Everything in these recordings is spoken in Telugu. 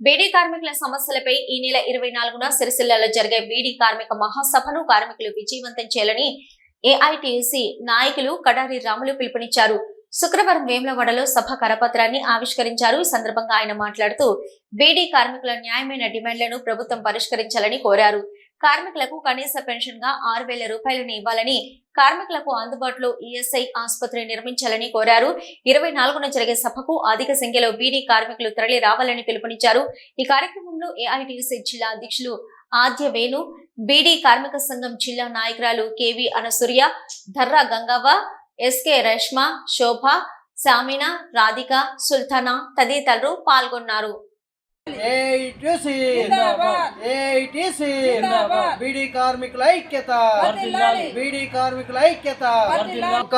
బీడీ కార్మికుల సమస్యలపై ఈ నెల ఇరవై నాలుగున సిరిసిల్లలో జరిగే బీడీ కార్మిక మహాసభను కార్మికులు విజయవంతం చేయాలని ఏఐటియుసి నాయకులు కడారి రాములు పిలుపునిచ్చారు. శుక్రవారం వేములవాడలో సభ కరపత్రాన్ని ఆవిష్కరించారు. ఈ సందర్భంగా ఆయన మాట్లాడుతూ బీడీ కార్మికుల న్యాయమైన డిమాండ్లను ప్రభుత్వం పరిష్కరించాలని కోరారు. కార్మికులకు కనీస పెన్షన్గా ఆరు వేల రూపాయలను ఇవ్వాలని కార్మికులకు అందుబాటులో ఈఎస్ఐ ఆసుపత్రి నిర్మించాలని కోరారు. ఇరవై నాలుగున జరిగే సభకు అధిక సంఖ్యలో బీడీ కార్మికులు తరలి రావాలని పిలుపునిచ్చారు. ఈ కార్యక్రమంలో ఏఐటీసీ జిల్లా అధ్యక్షులు ఆద్య వేణు బీడీ కార్మిక సంఘం జిల్లా నాయకురాలు K V Anasurya Dharra Gangavva S K Rashma Shobha Samina Radhika Sultana తదితరులు పాల్గొన్నారు. బీడీ కార్మికుల ఐక్యత. బీడీ కార్మికుల ఐక్యత. ఒక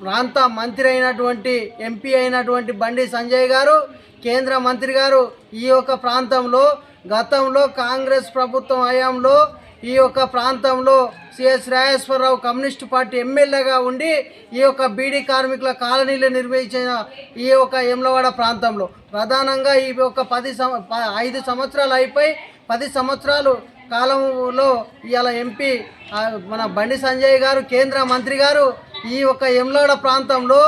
ప్రాంత మంత్రి అయినటువంటి ఎంపీ అయినటువంటి బండి సంజయ్ గారు కేంద్ర మంత్రి గారు ఈ యొక్క ప్రాంతంలో గతంలో కాంగ్రెస్ ప్రభుత్వం హయాంలో ఈ యొక్క ప్రాంతంలో సిఎస్ రాజేశ్వరరావు కమ్యూనిస్ట్ పార్టీ ఎమ్మెల్యేగా ఉండి ఈ యొక్క బీడీ కార్మికుల కాలనీలు నిర్వహించిన ఈ యొక్క ఎమ్లవాడ ప్రాంతంలో. ప్రధానంగా ఈ యొక్క పది సం ఐదు సంవత్సరాలు అయిపోయి పది సంవత్సరాలు కాలంలో ఇవాళ ఎంపీ మన బండి సంజయ్ గారు కేంద్ర మంత్రి గారు ఈ యొక్క ఎమ్లాడ ప్రాంతంలో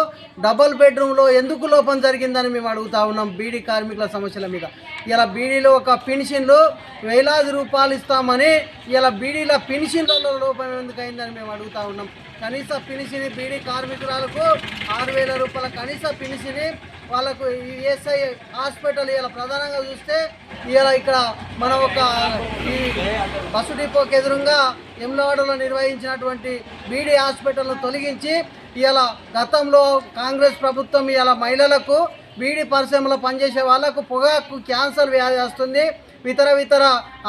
డబుల్ బెడ్రూమ్లో ఎందుకు లోపం జరిగిందని మేము అడుగుతా ఉన్నాం బీడీ కార్మికుల సమస్యల మీద. ఇలా బీడీలో ఒక పెన్షన్లు వేలాది రూపాయలు ఇస్తామని ఇలా బీడీల పెన్షన్లలో లోపం ఎందుకు అయిందని మేము అడుగుతా ఉన్నాం. కనీస పెన్షన్ బీడీ కార్మికురాలకు ఆరు వేల రూపాయల కనీస పెన్షన్ వాళ్ళకు ఈఎస్ఐ హాస్పిటల్ ఇలా ప్రధానంగా చూస్తే ఇలా ఇక్కడ మన ఒక ఈ బస్సు డిపోకి ఎదురుగా ఎమ్లవాడలో నిర్వహించినటువంటి బీడీ హాస్పిటల్ను తొలగించి ఇలా గతంలో కాంగ్రెస్ ప్రభుత్వం ఇలా మహిళలకు బీడీ పరిశ్రమలో పనిచేసే వాళ్ళకు పొగాకు క్యాన్సర్ వ్యాధి వస్తుంది. ఇతర ఇతర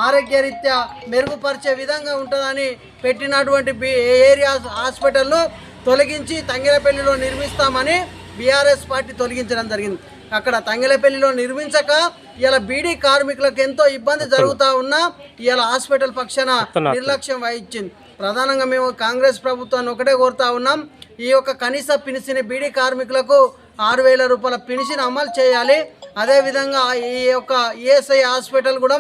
ఆరోగ్యరీత్యా మెరుగుపరిచే విధంగా ఉంటుందని పెట్టినటువంటి బీ ఏరియా హాస్పిటల్ను తొలగించి తంగిరపల్లిలో నిర్మిస్తామని బీఆర్ఎస్ పార్టీ తొలగించడం జరిగింది. అక్కడ తంగిలపల్లిలో నిర్మించక ఇలా బీడీ కార్మికులకు ఎంతో ఇబ్బంది జరుగుతూ ఉన్నా ఇలా హాస్పిటల్ పక్షాన నిర్లక్ష్యం వహించింది. ప్రధానంగా మేము కాంగ్రెస్ ప్రభుత్వాన్ని ఒకటే కోరుతా ఉన్నాం. ఈ యొక్క కనీస పినిసిని బీడీ కార్మికులకు ఆరు వేల రూపాయల పెన్షన్ అమలు చేయాలి. అదేవిధంగా ఈ యొక్క ఈఎస్ఐ హాస్పిటల్ కూడా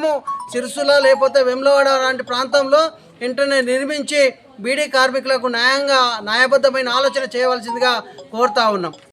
సిరుసుల లేకపోతే వెమ్లవాడ లాంటి ప్రాంతంలో వెంటనే నిర్మించి బీడీ కార్మికులకు న్యాయంగా న్యాయబద్ధమైన ఆలోచన చేయవలసిందిగా కోరుతా ఉన్నాం.